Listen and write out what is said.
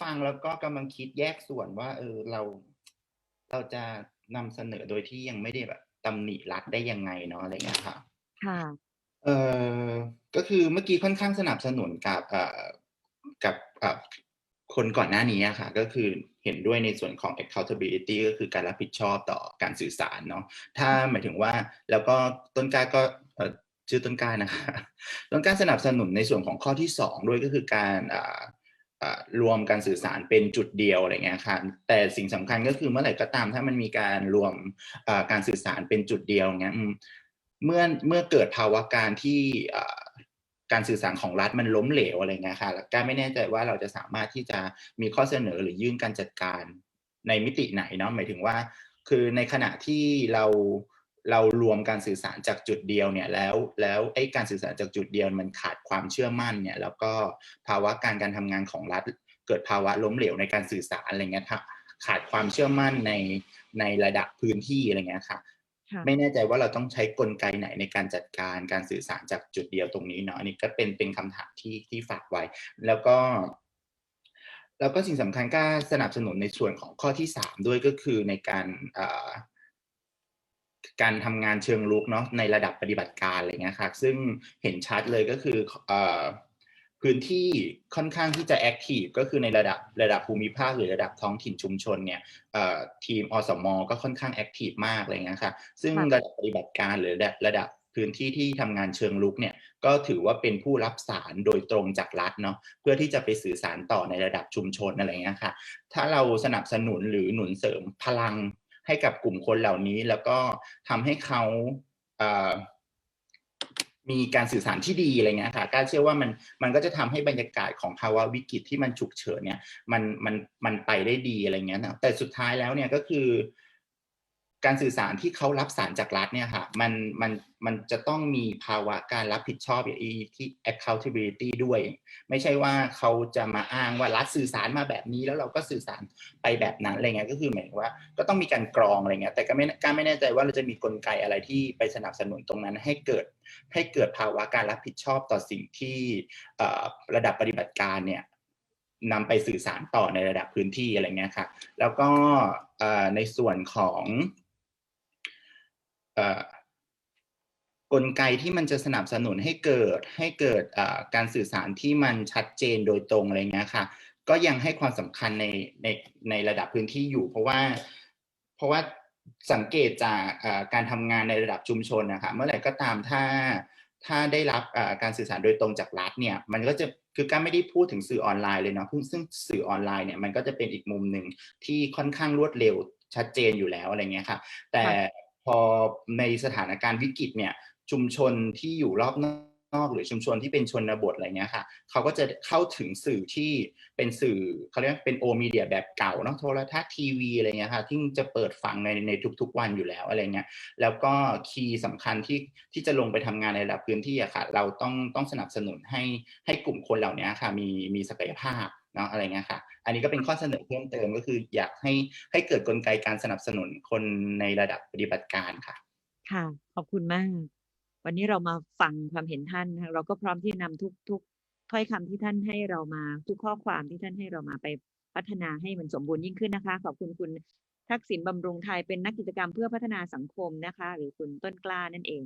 ฟังแล้วก็กำลังคิดแยกส่วนว่า เออเราเราจะนำเสนอโดยที่ยังไม่ได้แบบตำหนิรัฐได้ยังไงเนาะอะไรเงี้ยค่ะ ค่ะ เอ่อก็คือเมื่อกี้ค่อนข้างสนับสนุนกับเอ่อกับอ่าคนก่อนหน้านี้อะค่ะ ก็คือเห็นด้วยในส่วนของ accountability ก็คือการรับผิดชอบต่อการสื่อสารเนาะถ้าหมายถึงว่าแล้วก็ต้นกล้าก็เอ่อชื่อต้นกล้านะคะต้นกล้าสนับสนุนในส่วนของข้อที่ 2 ด้วยก็คือการอ่าอ่า รวมการสื่อสารเป็นจุดเดียวอะไรเงี้ยค่ะแต่สิ่งสำคัญก็คือเมื่อไหร่ก็ตาม ถ้ามันมีการรวมการสื่อสารเป็นจุดเดียวเงี้ยเมื่อเมื่อเกิดภาวะการที่การสื่อสารของรัฐมันล้มเหลวอะไรเงี้ยค่ะกล้าไม่แน่ใจว่าเราจะสามารถที่จะมีข้อเสนอหรือยื่นการจัดการในมิติไหนเนาะหมายถึงว่า คือในขณะที่เรา เรารวมการสื่อสารจากจุดเดียวเนี่ยแล้วแล้วไอ้การสื่อสารจากจุดเดียวมันขาดความเชื่อมั่นเนี่ยแล้วก็ภาวะการการทำงานของรัฐ เกิดภาวะล้มเหลวในการสื่อสารอะไรเงี้ยค่ะขาดความเชื่อมั่นในในระดับพื้นที่อะไรเงี้ยค่ะค่ะ ไม่แน่ใจว่าเราต้องใช้กลไกไหนในการจัดการการสื่อสารจากจุดเดียวตรงนี้เนาะอันนี้ก็เป็นเป็นคำถามที่ที่ฝากไว้ แล้วก็ แล้วก็สิ่งสำคัญกล้าสนับสนุนในส่วนของข้อที่3ด้วยก็คือในการอ่า การทำงานเชิงรุกเนาะในระดับปฏิบัติการอะไรเงี้ยค่ะซึ่งเห็นชัดเลยก็คือพื้นที่ค่อนข้างที่จะแอ็กทิฟก็คือในระดับระดับภูมิภาคหรือระดับท้องถิ่นชุมชนเนี่ยทีมอสม.ก็ค่อนข้างแอ็กทิฟมากอะไรเงี้ยค่ะซึ่งระดับปฏิบัติการหรือระดับพื้นที่ที่ทำงานเชิงรุกเนี่ยก็ถือว่าเป็นผู้รับสารโดยตรงจากรัฐเนาะเพื่อที่จะไปสื่อสารต่อในระดับชุมชนอะไรเงี้ยค่ะ ถ้าเราสนับสนุนหรือหนุนเสริมพลัง ให้กับกลุ่มคนเหล่านี้ แล้วก็ทำให้เขาเมีการสื่อสารที่ดีอะไรเงี้ยค่ะกล้าเชื่อว่ามันมันก็จะทำให้บรรยากาศของภาวะวิกฤตที่มันฉุกเฉินเนี่ยมันมันมันไปได้ดีอะไรเงี้ยนะแต่สุดท้ายแล้วเนี่ยก็คือ การสื่อสารที่เขารับสารจากรัฐเนี่ยค่ะมันมันมันจะต้องมีภาวะการรับผิดชอบไอ้ที่ accountability ด้วย ไม่ใช่ว่าเขาจะมาอ้างว่ารัฐสื่อสารมาแบบนี้ แล้วเราก็สื่อสารไปแบบนั้นอะไรเงี้ยก็คือหมายว่าก็ต้องมีการกรองอะไรเงี้ยแต่ก็ไม่กล้าไม่แน่ใจว่าเราจะมีกลไกอะไรที่ไปสนับสนุนตรงนั้นให้เกิดให้เกิดภาวะการรับผิดชอบต่อสิ่งที่ระดับปฏิบัติการเนี่ยนำไปสื่อสารต่อในระดับพื้นที่อะไรเงี้ยค่ะ แล้วก็ในส่วนของ กลไกที่มันจะสนับสนุนให้เกิดให้เกิดการสื่อสารที่มันชัดเจนโดยตรงอะไรเงี้ยค่ะก็ยังให้ความสำคัญในในในระดับพื้นที่อยู่ เพราะว่าเพราะว่าสังเกตจากการทำงานในระดับชุมชนนะคะเมื่อไหร่ก็ตามถ้าถ้าได้รับการสื่อสารโดยตรงจากรัฐเนี่ยมันก็จะคือกล้าไม่ได้พูดถึงสื่อออนไลน์เลยเนาะซึ่งสื่อออนไลน์เนี่ยมันก็จะเป็นอีกมุมหนึ่งที่ค่อนข้างรวดเร็วชัดเจนอยู่แล้วอะไรเงี้ยค่ะ แต่ พอในสถานการณ์วิกฤตเนี่ยชุมชนที่อยู่รอบนอกหรือชุมชนที่เป็นชนบทอะไรเงี้ยค่ะเขาก็จะเข้าถึงสื่อที่เป็นสื่อเขาเรียกว่าเป็น old media แบบเก่าเนาะโทรทัศน์ทีวีอะไรเงี้ยค่ะที่จะเปิดฟังในในทุก ๆ วันอยู่แล้วอะไรเงี้ยแล้วก็คีย์สำคัญที่ที่จะลงไปทำงานในระดับพื้นที่อะค่ะเราต้องต้องสนับสนุนให้ให้กลุ่มคนเหล่านี้ค่ะมีมีศักยภาพ เนาะอะไรเงี้ยค่ะ อันนี้ก็เป็นข้อเสนอเพิ่มเติมก็คืออยากให้ให้เกิดกลไกการสนับสนุนคนในระดับปฏิบัติการค่ะ ค่ะ ขอบคุณมาก วันนี้เรามาฟังความเห็นท่าน เราก็พร้อมที่จะนำทุกทุกถ้อยคำที่ท่านให้เรามาทุกข้อความที่ท่านให้เรามาไปพัฒนาให้มันสมบูรณ์ยิ่งขึ้นนะคะ ขอบคุณคุณทักษิณบำรุงไทยเป็นนักกิจกรรมเพื่อพัฒนาสังคมนะคะ หรือคุณต้นกล้านั่นเอง